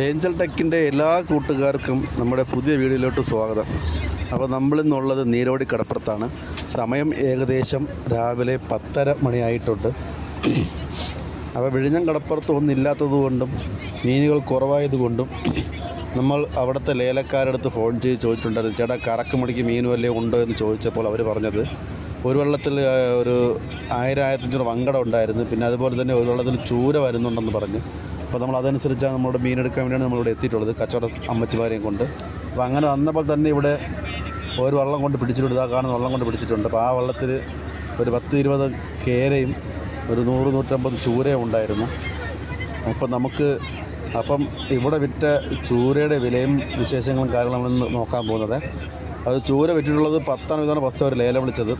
Angel ടെക്കിന്റെ എല്ലാ കൂട്ടുകാർക്കും നമ്മുടെ പുതിയ വീഡിയോയിലോട്ട് സ്വാഗതം. അപ്പോൾ നമ്മളിന്നുള്ളത് നീരോടി കടപ്പുറത്താണ്. സമയം ഏകദേശം രാവിലെ പത്തര മണിയായിട്ടുണ്ട്. അപ്പോൾ വിഴിഞ്ഞം കടപ്പുറത്ത് ഒന്നില്ലാത്തതുകൊണ്ടും മീനുകൾ കുറവായതുകൊണ്ടും നമ്മൾ അവിടുത്തെ ലേലക്കാരടുത്ത് ഫോൺ ചെയ്ത് ചോദിച്ചിട്ടുണ്ടായിരുന്നു. ചേട്ടാ കറക്കുമണിക്ക് മീൻ വല്ലതും ഉണ്ടോ? എന്ന് ചോദിച്ചപ്പോൾ അവർ പറഞ്ഞത് ഒരു വെള്ളത്തിൽ ഒരു ആയിരം ആയിരത്തഞ്ഞൂറ് വങ്കട ഉണ്ടായിരുന്നു. പിന്നെ അതുപോലെ തന്നെ ഒരു വെള്ളത്തിൽ ചൂര വരുന്നുണ്ടെന്ന് പറഞ്ഞു അപ്പോൾ നമ്മൾ അതനുസരിച്ചാണ് നമ്മളോട് മീനെടുക്കാൻ വേണ്ടിയാണ് നമ്മളിവിടെ എത്തിയിട്ടുള്ളത്. കച്ചവട അമ്മച്ചിമാരെയും കൊണ്ട്. അപ്പോൾ അങ്ങനെ വന്നപ്പോൾ തന്നെ ഇവിടെ ഒരു വള്ളം കൊണ്ട് പിടിച്ചിട്ടുണ്ട്. ഇതാ കാണുന്ന വള്ളം കൊണ്ട് പിടിച്ചിട്ടുണ്ട്. അപ്പോൾ ആ വള്ളത്തിൽ ഒരു പത്ത് ഇരുപത് കേരയും ഒരു നൂറ് നൂറ്റമ്പത് ചൂരയും ഉണ്ടായിരുന്നു. അപ്പം നമുക്ക് അപ്പം ഇവിടെ വിറ്റ ചൂരയുടെ വിലയും വിശേഷങ്ങളും കാര്യങ്ങളും നമ്മൾ നോക്കാൻ പോകുന്നത്. അത് ചൂര വിറ്റിട്ടുള്ളത് പത്താണ് വിധമാണ് ബസ് അവർ ലേലം വിളിച്ചത്.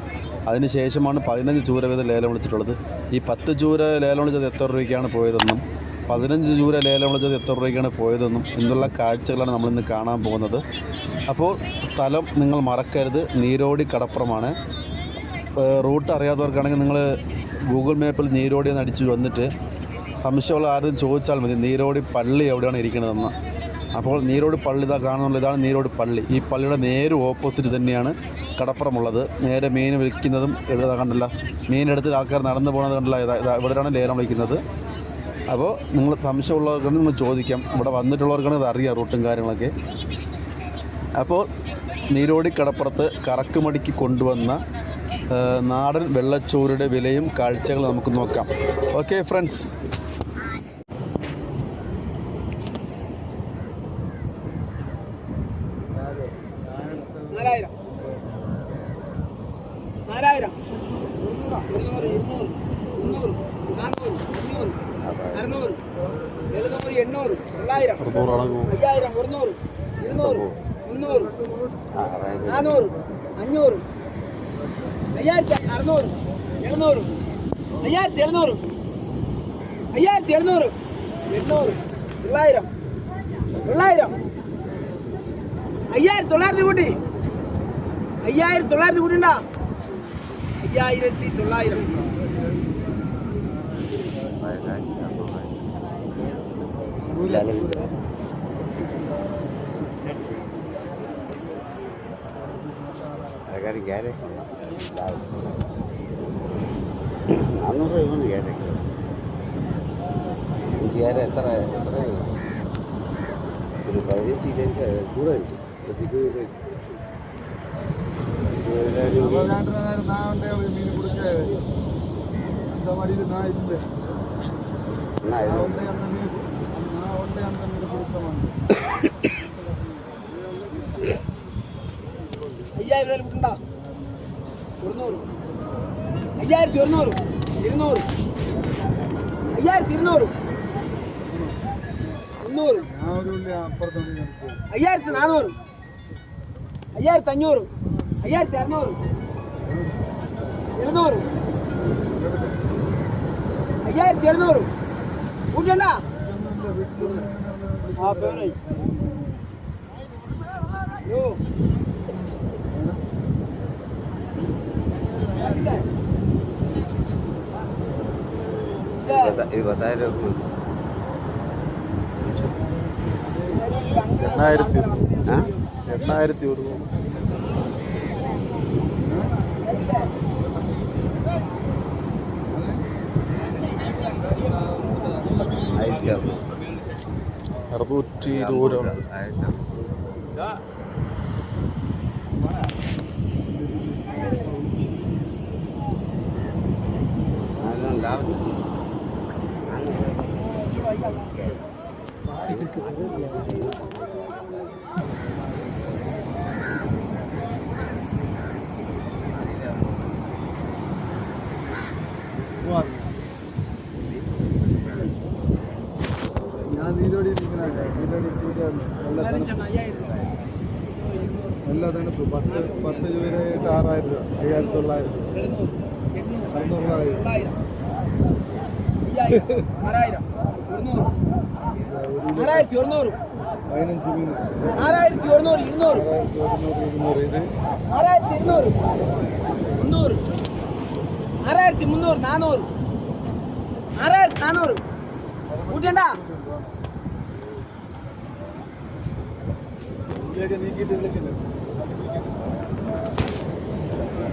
അതിന് ശേഷമാണ് പതിനഞ്ച് ചൂര വീതം ലേലം വിളിച്ചിട്ടുള്ളത്. ഈ പത്ത് ചൂര ലേലം വിളിച്ചത് എത്ര രൂപയ്ക്കാണ് പോയതെന്നും പതിനഞ്ച് ജൂല ലേലം വിളിച്ചത് എത്ര രൂപയ്ക്കാണ് പോയതെന്നും എന്നുള്ള കാഴ്ചകളാണ് നമ്മളിന്ന് കാണാൻ പോകുന്നത്. അപ്പോൾ സ്ഥലം നിങ്ങൾ മറക്കരുത്. നീരോടി കടപ്പുറമാണ്. റൂട്ട് അറിയാത്തവർക്കാണെങ്കിൽ നിങ്ങൾ ഗൂഗിൾ മാപ്പിൽ നീരോടി എന്ന് അടിച്ച് വന്നിട്ട് സംശയമുള്ള ആരും ചോദിച്ചാൽ മതി. നീരോടി പള്ളി എവിടെയാണ് ഇരിക്കുന്നതെന്ന്. അപ്പോൾ നീരോട് പള്ളി ഇതാ കാണുന്നുള്ള. ഇതാണ് നീരോട് പള്ളി. ഈ പള്ളിയുടെ നേരെ ഓപ്പോസിറ്റ് തന്നെയാണ് കടപ്പുറമുള്ളത്. നേരെ മീൻ വിൽക്കുന്നതും എഴുതാ കണ്ടല്ല. മീനെടുത്ത് ആൾക്കാർ നടന്നു പോകുന്നത് കണ്ടല്ല. ഇതാ ഇവിടെയാണ് ലേലം വിളിക്കുന്നത്. അപ്പോൾ നിങ്ങൾ സംശയമുള്ളവർക്കാണ് നിങ്ങൾ ചോദിക്കാം. ഇവിടെ വന്നിട്ടുള്ളവർക്കാണ് ഇത് അറിയാം റൂട്ടും കാര്യങ്ങളൊക്കെ. അപ്പോൾ നീരോടി കടപ്പുറത്ത് കറക്കുമടിക്ക് കൊണ്ടുവന്ന നാടൻ വെള്ളച്ചോറിയുടെ വിലയും കാഴ്ചകളും നമുക്ക് നോക്കാം. ഓക്കെ ഫ്രണ്ട്സ് നാലായിരം നാലായിരം ഇരുന്നൂറ് ഇരുന്നൂറ് മുന്നൂറ് നാനൂറ് അഞ്ഞൂറ് അറുന്നൂറ് എഴുന്നൂറ് എണ്ണൂറ് തൊള്ളായിരം അയ്യായിരം ഒരുന്നൂറ് ഇരുന്നൂറ് മുന്നൂറ് നാനൂറ് അഞ്ഞൂറ് അയ്യായിരത്തി അറുന്നൂറ് എഴുന്നൂറ് അയ്യായിരത്തി എഴുന്നൂറ് അയ്യായിരത്തി എഴുന്നൂറ് എണ്ണൂറ് തൊള്ളായിരം തൊള്ളായിരം അയ്യായിരത്തി തൊള്ളായിരത്തി കൂട്ടി. അയ്യായിരത്തി തൊള്ളായിരത്തി കൂട്ടിണ്ടാ? അയ്യായിരത്തി തൊള്ളായിരം. അന്നൂറ് രൂപ കേട്ടെ എത്ര എത്ര ഒരു പതിനഞ്ച് കൂടെ ഉണ്ട് അയ്യായിരം രൂപ കൂട്ടണ്ട ഒരുന്നൂറ്. അയ്യായിരത്തി ഒരുന്നൂറ്. ഇരുന്നൂറ്. അയ്യായിരത്തി ഇരുന്നൂറ്. മുന്നൂറ്. അയ്യായിരത്തി നാനൂറ്. അയ്യായിരത്തി അഞ്ഞൂറ്. അയ്യായിരത്തി അറുന്നൂറ്. എഴുന്നൂറ്. അയ്യായിരത്തി എഴുന്നൂറ്. കൂട്ടണ്ട ആ പേരെ യോ ഇരുപത്തായിരം എണ്ണായിരത്തി ആ എണ്ണായിരത്തി ഒരു ആയിരത്തി അറുന്നൂറ് അറുന്നൂറ്റി ഇരുപത് രൂപ ഞാൻ നീരോടി ഇരിക്കുന്നതാണ് നീരോടി എത്തിയിട്ടാണ് നല്ല തണുപ്പ് നല്ല തണുപ്പ് പത്ത് പത്ത് രൂപയായിട്ട് ആറായിരം രൂപ അയ്യായിരത്തി തൊള്ളായിരം രൂപ. ഒരുന്നൂറ് ആറായിരത്തി ഒരുന്നൂറ്. പതിനഞ്ച് മീൻ ആറായിരത്തി ഒരുന്നൂറ് ഇരുന്നൂറ്. ആറായിരത്തി ഒരുന്നൂറ് ഇരുന്നൂറ്. ഇത് ആറായിരത്തി ഇരുന്നൂറ്. മുന്നൂറ്. ആറായിരത്തി മുന്നൂറ് നാനൂറ്. ആറായിരത്തി നാനൂറ്. കൂട്ടണ്ട നീക്കിയിട്ട് വിളിക്കുന്നത്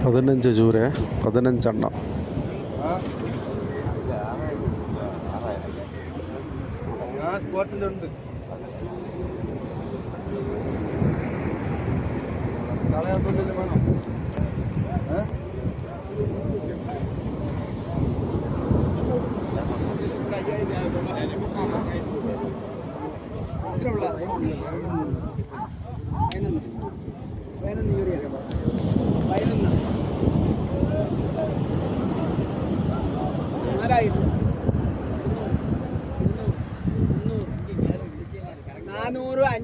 പതിനഞ്ച് ചൂര പതിനഞ്ചെണ്ണം. സ്പോട്ടിലുണ്ട്. കളയാൻ പറ്റില്ല വേണം.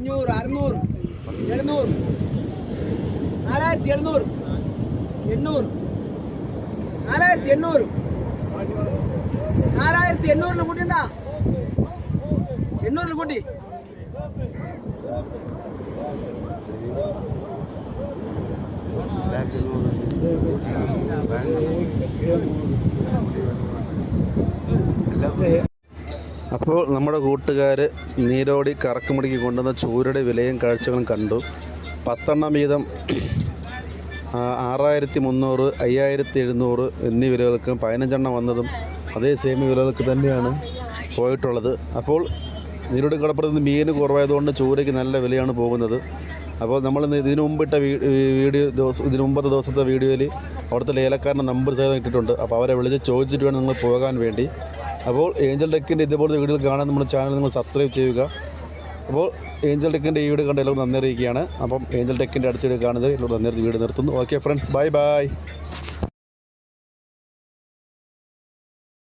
നാനൂറ് അഞ്ഞൂറ് അറുന്നൂറ് എഴുന്നൂറ് നാലായിരത്തി എഴുന്നൂറ് എണ്ണൂറ് നാലായിരത്തി എണ്ണൂറ് നാലായിരത്തി എണ്ണൂറിൽ കൂട്ടിണ്ടാ എണ്ണൂറിൽ കൂട്ടി അപ്പോൾ നമ്മുടെ കൂട്ടുകാർ നീരോടി കറക്കുമുടിക്ക് കൊണ്ടുവന്ന ചൂരയുടെ വിലയും കാഴ്ചകളും കണ്ടു. പത്തെണ്ണം വീതം ആറായിരത്തി മുന്നൂറ് അയ്യായിരത്തി എഴുന്നൂറ് എന്നീ വിലകൾക്ക് പതിനഞ്ചെണ്ണം വന്നതും അതേ സെയിം വിലകൾക്ക് തന്നെയാണ് പോയിട്ടുള്ളത്. അപ്പോൾ നീരോടി കടപ്പുറത്ത് മീൻ കുറവായതുകൊണ്ട് ചൂരയ്ക്ക് നല്ല വിലയാണ് പോകുന്നത്. അപ്പോൾ നമ്മൾ ഇതിനു മുമ്പിട്ട വീഡിയോ ദിവസം ഇതിനു മുമ്പത്തെ ദിവസത്തെ വീഡിയോയിൽ അവിടുത്തെ ലേലക്കാരന്റെ നമ്പർ സഹിതം ഇട്ടിട്ടുണ്ട്. അപ്പോൾ അവരെ വിളിച്ച് ചോദിച്ചിട്ട് വേണം നിങ്ങൾ പോകാൻ വേണ്ടി. അപ്പോൾ ഏഞ്ചൽ ഡെക്കിന്റെ ഇതുപോലത്തെ വീഡിയോകൾ കാണാൻ നമ്മുടെ ചാനൽ നിങ്ങൾ സബ്സ്ക്രൈബ് ചെയ്യുക. അപ്പോൾ ഏഞ്ചൽ ഡെക്കിന്റെ ഈ വീഡിയോ കണ്ട് എല്ലാവരും നന്ദി അറിയിക്കുകയാണ്. അപ്പം ഏഞ്ചൽ ഡെക്കിന്റെ അടുത്ത വീഡിയോ കാണുന്നത് എല്ലാവരും നന്ദി വീഡിയോ നിർത്തുന്നു. Okay friends bye bye